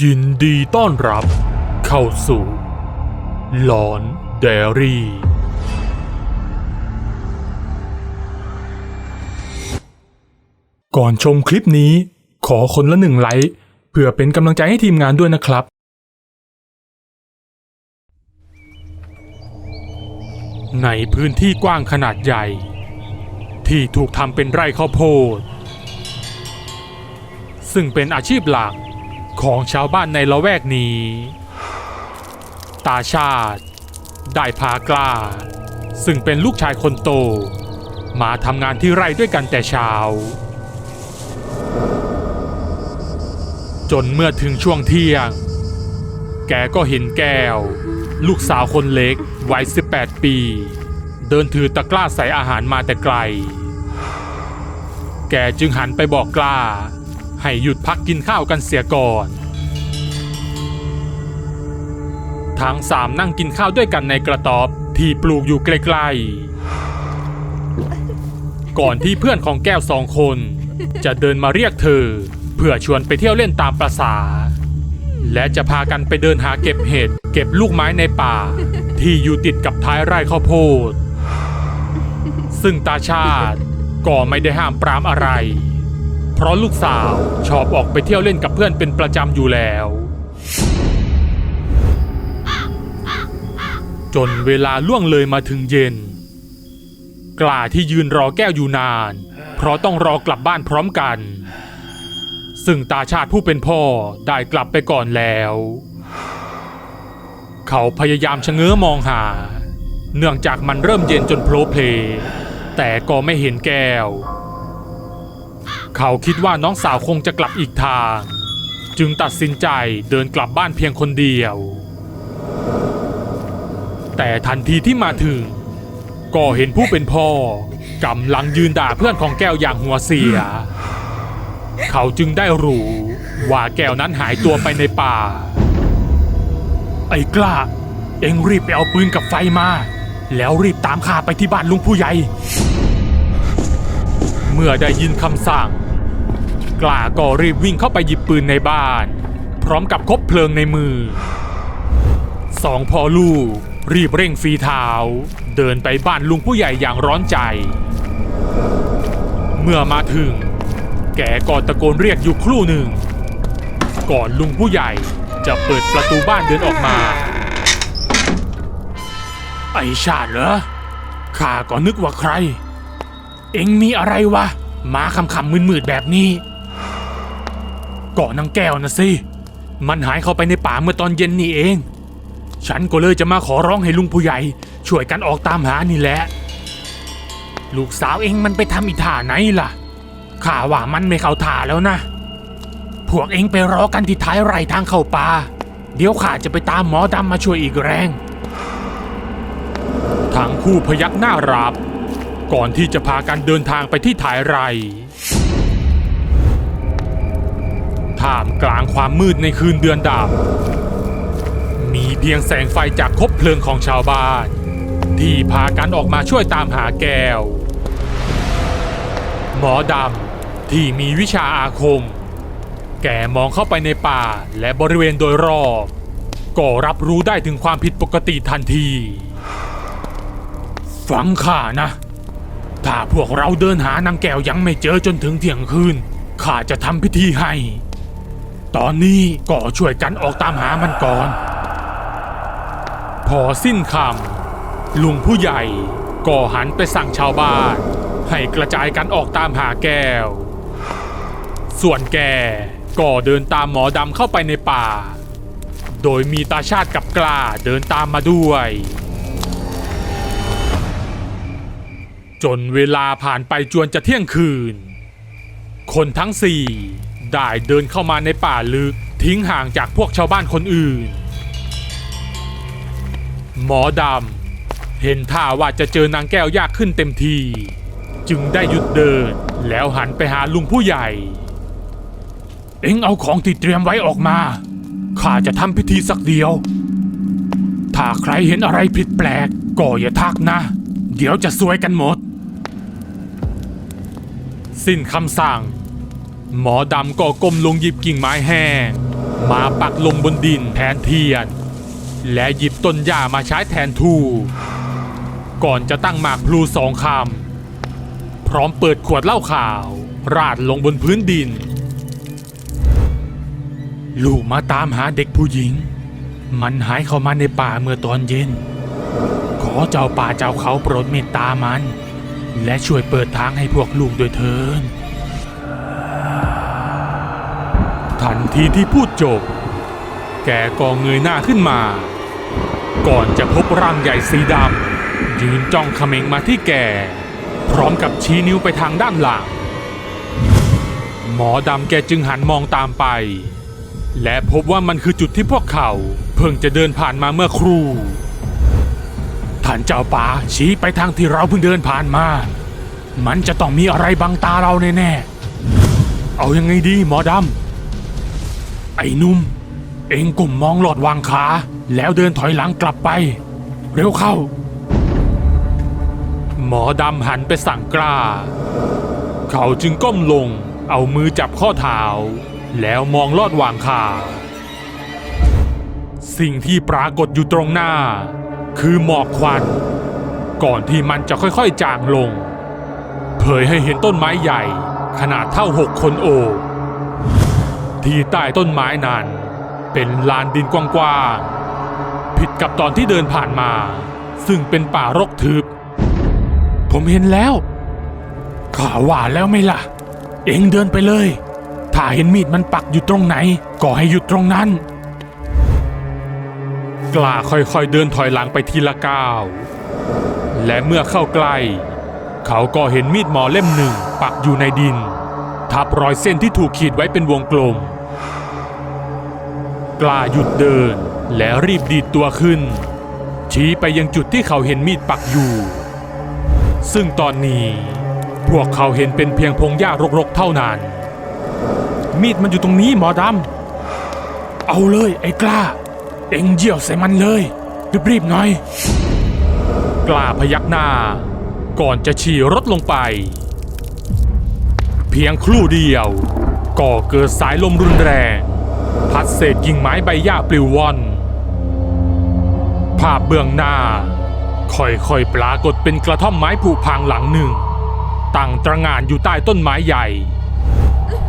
ยินดีต้อนรับเข้าสู่หลอนเดรี่ ก่อนชมคลิปนี้ ขอคนละหนึ่งไลค์เพื่อเป็นกำลังใจให้ทีมงานด้วยนะครับ ในพื้นที่กว้างขนาดใหญ่ ที่ถูกทำเป็นไร่ข้าวโพด ซึ่งเป็นอาชีพหลัก ของชาวบ้านในละแวกนี้ ตาชาติ ได้พากล้า ซึ่งเป็นลูกชายคนโต มาทำงานที่ไร่ด้วยกันแต่เช้า จนเมื่อถึงช่วงเที่ยง แกก็เห็นแก้ว ลูกสาวคนเล็กวัย 18 ปี เดินถือตะกร้าใส่อาหารมาแต่ไกล แกจึงหันไปบอกกล้า ให้หยุดพักกินข้าวกันเสียก่อน ทั้งสามนั่งกินข้าวด้วยกันในกระต๊อบที่ปลูกอยู่ใกลๆ ก่อนที่เพื่อนของแก้วสองคน จะเดินมาเรียกเธอ เพื่อชวนไปเที่ยวเล่นตามประษา และจะพากันไปเดินหาเก็บเห็ดเก็บลูกไม้ในป่า ที่อยู่ติดกับท้ายไร่ข้าวโพด ซึ่งตาชาติก็ไม่ได้ห้ามปรามอะไร ราะลูกสาวชอบออกไปเที่ยวเล่นกับเพื่อนเป็นประจำอยู่แล้ว จนเวลาล่วงเลยมาถึงเย็น กล้าที่ยืนรอแก้วอยู่นาน เพราะต้องรอกลับบ้านพร้อมกัน ซึ่งตาชาติผู้เป็นพ่อได้กลับไปก่อนแล้ว เขาพยายามชะเง้อมองหา เนื่องจากมันเริ่มเย็นจนโผล่เพลแต่ก็ไม่เห็นแก้ว เขาคิดว่าน้องสาวคงจะกลับอีกทาง จึงตัดสินใจเดินกลับบ้านเพียงคนเดียว แต่ทันทีที่มาถึง ก็เห็นผู้เป็นพ่อกำลังยืนด่าเพื่อนของแก้วอย่างหัวเสีย เขาจึงได้รู้ว่าแก้วนั้นหายตัวไปในป่า ไอ้กล้า เอ็งรีบไปเอาปืนกับไฟมา แล้วรีบตามข้าไปที่บ้านลุงผู้ใหญ่ เมื่อได้ยินคำสั่ง กล้าก็รีบวิ่งเข้าไปหยิบปืนในบ้าน พร้อมกับคบเพลิงในมือสองพ่อลูก รีบเร่งฝีเท้า เดินไปบ้านลุงผู้ใหญ่อย่างร้อนใจ เมื่อมาถึง แกก็ตะโกนเรียกอยู่ครู่หนึ่ง ก่อนลุงผู้ใหญ่จะเปิดประตูบ้านเดินออกมา ไอชาติเหรอข้าก็นึกว่าใคร เอ็งมีอะไรวะ มาคำคำมืดๆแบบนี้ ก่อนนางแก้วนะสิ มันหายเข้าไปในป่าเมื่อตอนเย็นนี่เอง ฉันก็เลยจะมาขอร้องให้ลุงผู้ใหญ่ ช่วยกันออกตามหานี่แหละ ลูกสาวเองมันไปทำอีท่าไหนล่ะ ข้าว่ามันไม่เข้าท่าแล้วนะ พวกเองไปรอกันที่ท้ายไร่ทางเข้าป่า เดี๋ยวข้าจะไปตามหมอดำมาช่วยอีกแรง ทั้งคู่พยักหน้ารับ ก่อนที่จะพากันเดินทางไปที่ท้ายไร่ ท่ามกลางความมืดในคืนเดือนดำมีเพียงแสงไฟจากคบเพลิงของชาวบ้าน ที่พากันออกมาช่วยตามหาแก้ว หมอดำที่มีวิชาอาคม แกมองเข้าไปในป่าและบริเวณโดยรอบ ก็รับรู้ได้ถึงความผิดปกติทันที ฟังข้านะ ถ้าพวกเราเดินหานางแก้วยังไม่เจอจนถึงเที่ยงคืนข้าจะทำพิธีให้ ตอนนี้ก็ช่วยกันออกตามหามันก่อน พอสิ้นคำลุงผู้ใหญ่ก็หันไปสั่งชาวบ้าน ให้กระจายกันออกตามหาแก้ว ส่วนแกก็เดินตามหมอดำเข้าไปในป่า โดยมีตาชาติกับกล้าเดินตามมาด้วย จนเวลาผ่านไปจวนจะเที่ยงคืน คนทั้งสี่ ได้เดินเข้ามาในป่าลึก ทิ้งห่างจากพวกชาวบ้านคนอื่น หมอดำเห็นท่าว่าจะเจอนางแก้วยากขึ้นเต็มที จึงได้หยุดเดิน แล้วหันไปหาลุงผู้ใหญ่ เอ็งเอาของที่เตรียมไว้ออกมาข้าจะทำพิธีสักเดียว ถ้าใครเห็นอะไรผิดแปลก ก็อย่าทักนะ เดี๋ยวจะซวยกันหมด สิ้นคำสั่ง หมอดำก็ก้มลงหยิบกิ่งไม้แห้ง มาปักลงบนดินแทนเทียน และหยิบต้นหญ้ามาใช้แทนทูก่อนจะตั้งหมากพลูสองคำ พร้อมเปิดขวดเหล้าขาว ราดลงบนพื้นดิน ลูกมาตามหาเด็กผู้หญิง มันหายเข้ามาในป่าเมื่อตอนเย็น ขอเจ้าป่าเจ้าเขาโปรดเมตตามัน และช่วยเปิดทางให้พวกลูกด้วยเถิน ทันทีที่พูดจบ แกก็เงยหน้าขึ้นมา ก่อนจะพบร่างใหญ่สีดำยืนจ้องเขม็งมาที่แก พร้อมกับชี้นิ้วไปทางด้านหลัง หมอดำแกจึงหันมองตามไป และพบว่ามันคือจุดที่พวกเขาเพิ่งจะเดินผ่านมาเมื่อครู่ท่านเจ้าป่าชี้ไปทางที่เราเพิ่งเดินผ่านมา มันจะต้องมีอะไรบังตาเราแน่ๆ เอายังไงดีหมอดำ ไอ้นุ่ม เองกลุ่มมองหลอดวางขา แล้วเดินถอยหลังกลับไป เร็วเข้า หมอดำหันไปสั่งกล้า เขาจึงก้มลง เอามือจับข้อเท้า แล้วมองลอดวางขา สิ่งที่ปรากฏอยู่ตรงหน้า คือหมอกควัน ก่อนที่มันจะค่อยๆจางลง เผยให้เห็นต้นไม้ใหญ่ ขนาดเท่าหกคนโอบ ที่ใต้ต้นไม้นั้น เป็นลานดินกว้างๆผิดกับตอนที่เดินผ่านมา ซึ่งเป็นป่ารกทึบ ผมเห็นแล้วข้าว่าแล้วไม่ล่ะ เอ็งเดินไปเลย ถ้าเห็นมีดมันปักอยู่ตรงไหน ก็ให้หยุดตรงนั้น กล้าค่อยๆเดินถอยหลังไปทีละก้าว และเมื่อเข้าใกล้ เขาก็เห็นมีดหมอเล่มหนึ่งปักอยู่ในดิน ทับรอยเส้นที่ถูกขีดไว้เป็นวงกลม กล้าหยุดเดินและรีบดีดตัวขึ้น ชี้ไปยังจุดที่เขาเห็นมีดปักอยู่ ซึ่งตอนนี้ พวกเขาเห็นเป็นเพียงพงหญ้ารกๆเท่านั้น มีดมันอยู่ตรงนี้หมอดำเอาเลยไอ้กล้า เอ็งเยี่ยวใส่มันเลยรีบๆหน่อย กล้าพยักหน้า ก่อนจะฉี่รถลงไป เพียงครู่เดียวก็เกิดสายลมรุนแรง พัดเศษกิ่งไม้ใบหญ้าปลิวว่อน ภาพเบื้องหน้า ค่อยๆปรากฏเป็นกระท่อมไม้ผุพังหลังหนึ่ง ตั้งตระหง่านอยู่ใต้ต้นไม้ใหญ่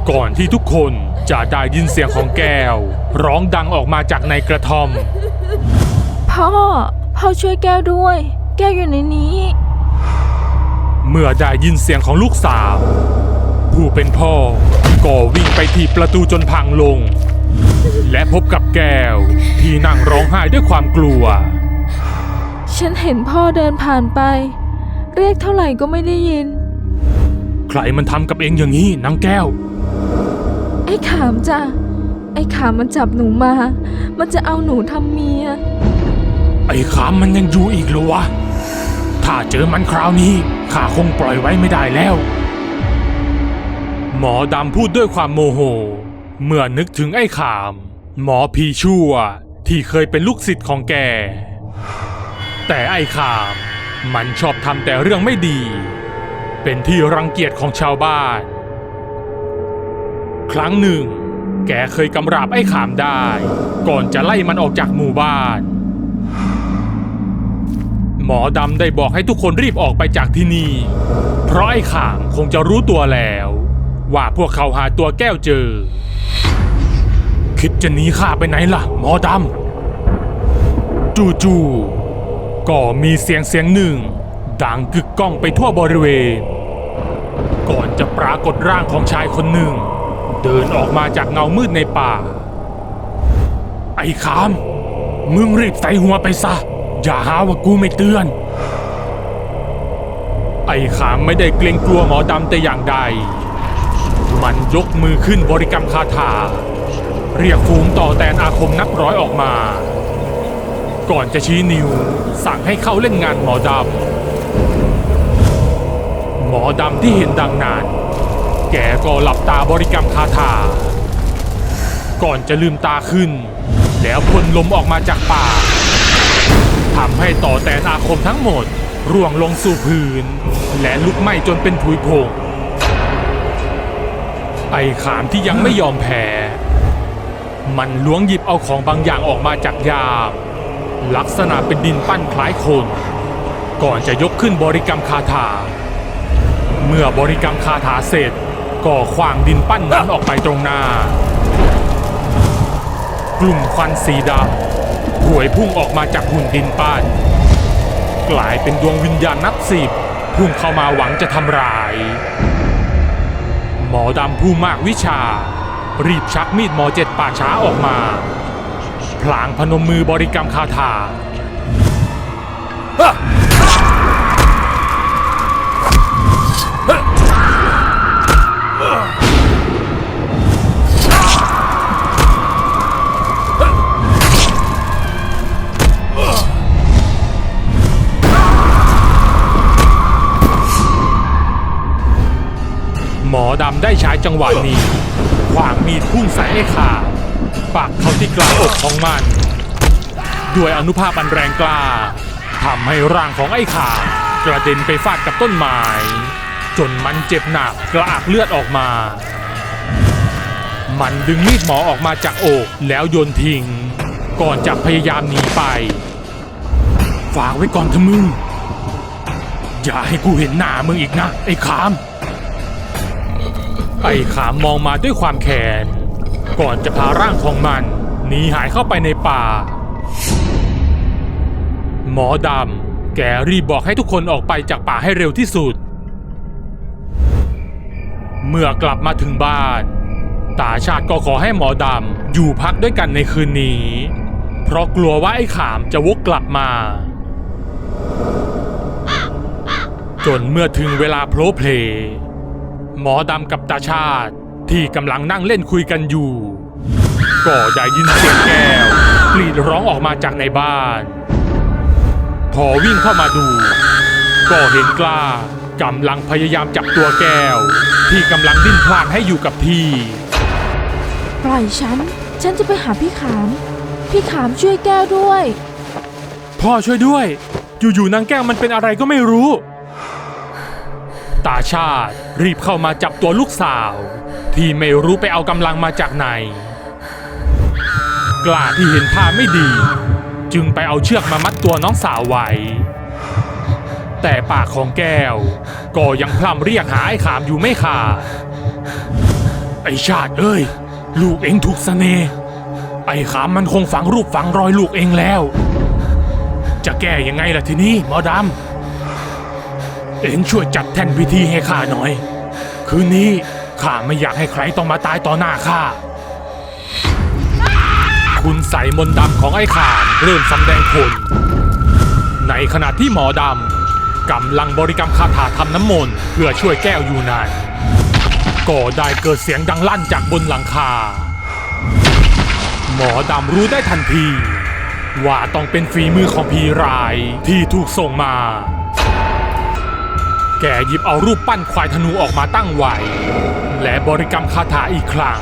ก่อนที่ทุกคนจะได้ยินเสียงของแก้ว ร้องดังออกมาจากในกระท่อม พ่อ พ่อช่วยแก้วด้วย แก้วอยู่ในนี้ เมื่อได้ยินเสียงของลูกสาว ผู้เป็นพ่อ ก็วิ่งไปที่ประตูจนพังลง และพบกับแก้วที่นั่งร้องไห้ด้วยความกลัว ฉันเห็นพ่อเดินผ่านไป เรียกเท่าไหร่ก็ไม่ได้ยิน ใครมันทำกับเองอย่างนี้นางแก้ว ไอ้ขามจ้ะไอ้ขามมันจับหนูมา มันจะเอาหนูทำเมีย ไอ้ขามมันยังอยู่อีกเหรอวะ ถ้าเจอมันคราวนี้ข้าคงปล่อยไว้ไม่ได้แล้วห มอดำพูดด้วยความโมโห เมื่อนึกถึงไอ้ขาม หมอพีชั่วที่เคยเป็นลูกศิษย์ของแก แต่ไอ้ขามมันชอบทำแต่เรื่องไม่ดี เป็นที่รังเกียจของชาวบ้าน ครั้งหนึ่ง แกเคยกำราบไอ้ขามได้ ก่อนจะไล่มันออกจากหมู่บ้าน หมอดำได้บอกให้ทุกคนรีบออกไปจากที่นี่ เพราะไอ้ขามคงจะรู้ตัวแล้ว ว่าพวกเขาหาตัวแก้วเจอ คิดจะหนีข้าไปไหนล่ะ หมอดำจู่ๆก็มีเสียงเสียงหนึ่ง ดังกึกก้องไปทั่วบริเวณ ก่อนจะปรากฏร่างของชายคนหนึ่ง เดินออกมาจากเงามืดในป่า ไอ้ขาม มึงรีบใส่หัวไปซะ อย่าหาว่ากูไม่เตือนไอ้ขามไม่ได้เกรงกลัวหมอดำแต่อย่างใด มันยกมือขึ้นบริกรรมคาถา เรียกฝูงต่อแตนอาคมนับร้อยออกมา ก่อนจะชี้นิ้ว สั่งให้เข้าเล่นงานหมอดำหมอดำที่เห็นดังนั้น แกก็หลับตาบริกรรมคาถา ก่อนจะลืมตาขึ้น แล้วพ่นลมออกมาจากปากทำให้ต่อแตนอาคมทั้งหมด ร่วงลงสู่พื้น และลุกไหม้จนเป็นผุยผง ไอ้ขามที่ยังไม่ยอมแพ้ มันล้วงหยิบเอาของบางอย่างออกมาจากยาม ลักษณะเป็นดินปั้นคล้ายคน ก่อนจะยกขึ้นบริกรรมคาถา เมื่อบริกรรมคาถาเสร็จก็ขวางดินปั้นนั้นออกไปตรงหน้า กลุ่มควันสีดำหวยพุ่งออกมาจากหุ่นดินปั้น กลายเป็นดวงวิญญาณนับสิบพุ่งเข้ามาหวังจะทำร้าย มอดำผู้มากวิชา รีบชักมีดหมอเจ็ดป่าช้าออกมา พลางพนมมือบริกรรมคาถา งหวะนี้ขวางมีดพุ่งใส่ไอ้ขาปักเข้าที่กลางอกของมัน ด้วยอนุภาพอันแรงกล้าทำให้ร่างของไอ้ขากระเด็นไปฟาดกับต้นไม้จนมันเจ็บหนักกระอักเลือดออกมา มันดึงมีดหมอออกมาจากอกแล้วโยนทิ้ง ก่อนจะพยายามหนีไป ฝากไว้ก่อนเถอะมึง อย่าให้กูเห็นหน้ามึงอีกนะ ไอ้ขาม ไอ้ขามมองมาด้วยความแค้นก่อนจะพาร่างของมันหนีหายเข้าไปในป่า หมอดำแกรีบบอกให้ทุกคนออกไปจากป่าให้เร็วที่สุด เมื่อกลับมาถึงบ้าน ตาชาติก็ขอให้หมอดำอยู่พักด้วยกันในคืนนี้ เพราะกลัวว่าไอ้ขามจะวกกลับมา จนเมื่อถึงเวลาโพลเพล หมอดำกับตาชาติ ที่กำลังนั่งเล่นคุยกันอยู่ ก็ได้ยินเสียงแก้วกรีดร้องออกมาจากในบ้าน พอวิ่งเข้ามาดู ก็เห็นกล้ากำลังพยายามจับตัวแก้ว ที่กำลังดิ้นพลานให้อยู่กับที่ ปล่อยฉัน ฉันจะไปหาพี่ขาม พี่ขามช่วยแก้วด้วย พ่อช่วยด้วย อยู่ๆนางแก้วมันเป็นอะไรก็ไม่รู้ ตาชาติรีบเข้ามาจับตัวลูกสาว ที่ไม่รู้ไปเอากำลังมาจากไหน กล้าที่เห็นท่าไม่ดี จึงไปเอาเชือกมามัดตัวน้องสาวไว้ แต่ปากของแก้ว ก็ยังพร่ำเรียกหาไอ้ขามอยู่ไม่ขาดไอ้ชาติเอ้ย ลูกเองถูกสเสน่ไอ้ขามมันคงฝังรูปฝังรอยลูกเองแล้ว จะแก้ยังไงล่ะทีนี้หมอดำ เอ็งช่วยจัดแท่นพิธีให้ข้าหน่อย คืนนี้ข้าไม่อยากให้ใครต้องมาตายต่อหน้าข้า คุณใส่มนต์ดำของไอ้ข่าเริ่มสำแดงผล ในขณะที่หมอดำกำลังบริกรรมคาถาทำน้ำมนต์เพื่อช่วยแก้วอยู่นั้นก็ได้เกิดเสียงดังลั่นจากบนหลังคา หมอดำรู้ได้ทันที ว่าต้องเป็นฝีมือของพีรายที่ถูกส่งมา แกหยิบเอารูปปั้นควายธนูออกมาตั้งไว้ และบริกรรมคาถาอีกครั้ง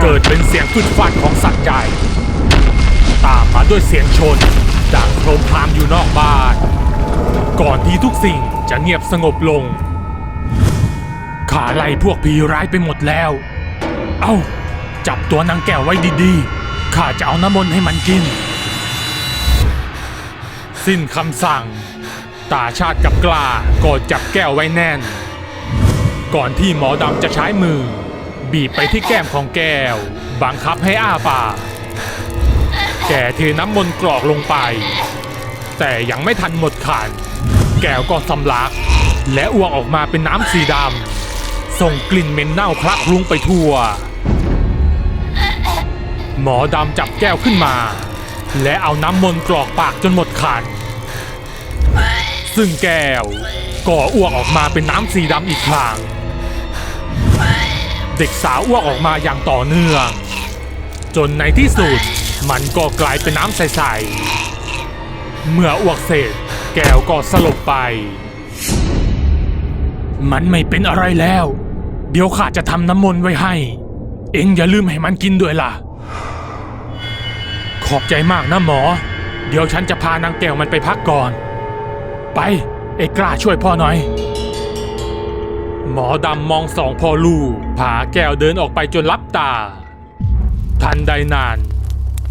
เกิดเป็นเสียงฟึดฟัดของสัตว์ใหญ่ ตามมาด้วยเสียงชนดังโครมครามอยู่นอกบ้าน ก่อนที่ทุกสิ่งจะเงียบสงบลง ขาไล่พวกผีร้ายไปหมดแล้ว เอ้า จับตัวนางแก้วไว้ดีๆ ข้าจะเอาน้ำมนต์ให้มันกิน สิ้นคำสั่ง ตาชาติกับกล้าก็จับแก้วไว้แน่น ก่อนที่หมอดำจะใช้มือ บีบไปที่แก้มของแก้ว บังคับให้อ้าปาก แกเทน้ำมนต์กรอกลงไป แต่ยังไม่ทันหมดขัน แก้วก็สำลัก และอ้วกออกมาเป็นน้ำสีดำ ส่งกลิ่นเหม็นเน่าคลักคลุ้งไปทั่ว หมอดำจับแก้วขึ้นมา และเอาน้ำมนต์กรอกปากจนหมดขัน ซึ่งแก้วก็อ้วกออกมาเป็นน้ำสีดำอีกครั้งเด็กสาวอ้วกออกมาอย่างต่อเนื่อง จนในที่สุดมันก็กลายเป็นน้ำใสๆเมื่ออ้วกเสร็จ แก้วก็สลบไป มันไม่เป็นอะไรแล้ว เดี๋ยวข้าจะทำน้ำมนต์ไว้ให้ เอ็งอย่าลืมให้มันกินด้วยล่ะ ขอบใจมากนะหมอ เดี๋ยวฉันจะพานางแก้วมันไปพักก่อน ไป เอกล้าช่วยพ่อหน่อย หมอดำมองสองพ่อลูกพาแก้วเดินออกไปจนลับตา ทันใดนั้น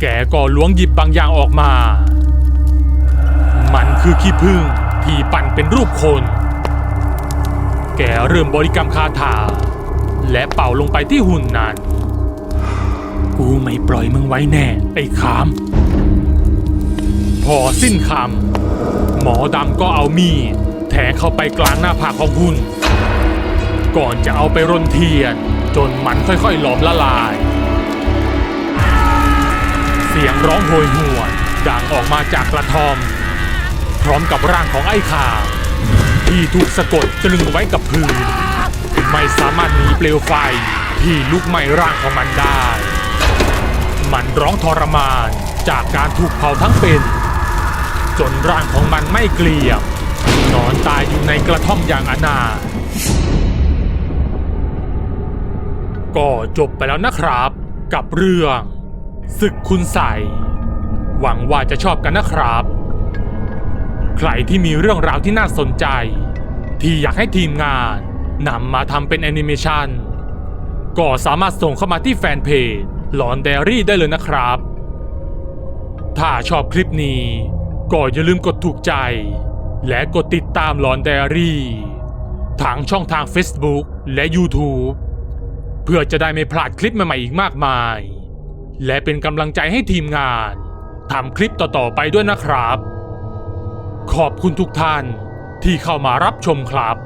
แกก็ล้วงหยิบบางอย่างออกมา มันคือขี้ผึ้งที่ปั่นเป็นรูปคน แกเริ่มบริกรรมคาถา และเป่าลงไปที่หุ่นนั้น กูไม่ปล่อยมึงไว้แน่ ไอ้ขาม พอสิ้นคำ หมอดำก็เอามีดแทงเข้าไปกลางหน้าผากของหุ่นก่อนจะเอาไปร่นเทียน จนมันค่อยๆหลอมละลาย เสียงร้องโหยหวนดังออกมาจากกระท่อม พร้อมกับร่างของไอ้ข่าที่ถูกสะกดตรึงไว้กับพื้น ไม่สามารถหนีเปลวไฟที่ลุกไหม้ร่างของมันได้ มันร้องทรมานจากการถูกเผาทั้งเป็น จนร่างของมันไม่เกลียมนอนตายอยู่ในกระท่อมอย่างอนาก็จบไปแล้วนะครับ กับเรื่องศึกคุณใสยหวังว่าจะชอบกันนะครับ ใครที่มีเรื่องราวที่น่าสนใจ ที่อยากให้ทีมงานนำมาทำเป็นแอนิเมชันก็สามารถส่งเข้ามาที่แฟนเพจหลอนเดรี่ได้เลยนะครับ ถ้าชอบคลิปนี้ ก็อย่าลืมกดถูกใจ และกดติดตามหลอนไดอารี่ทางช่องทาง Facebook และ YouTube เพื่อจะได้ไม่พลาดคลิปใหม่ๆอีกมากมาย และเป็นกำลังใจให้ทีมงานทำคลิปต่อๆไปด้วยนะครับ ขอบคุณทุกท่านที่เข้ามารับชมครับ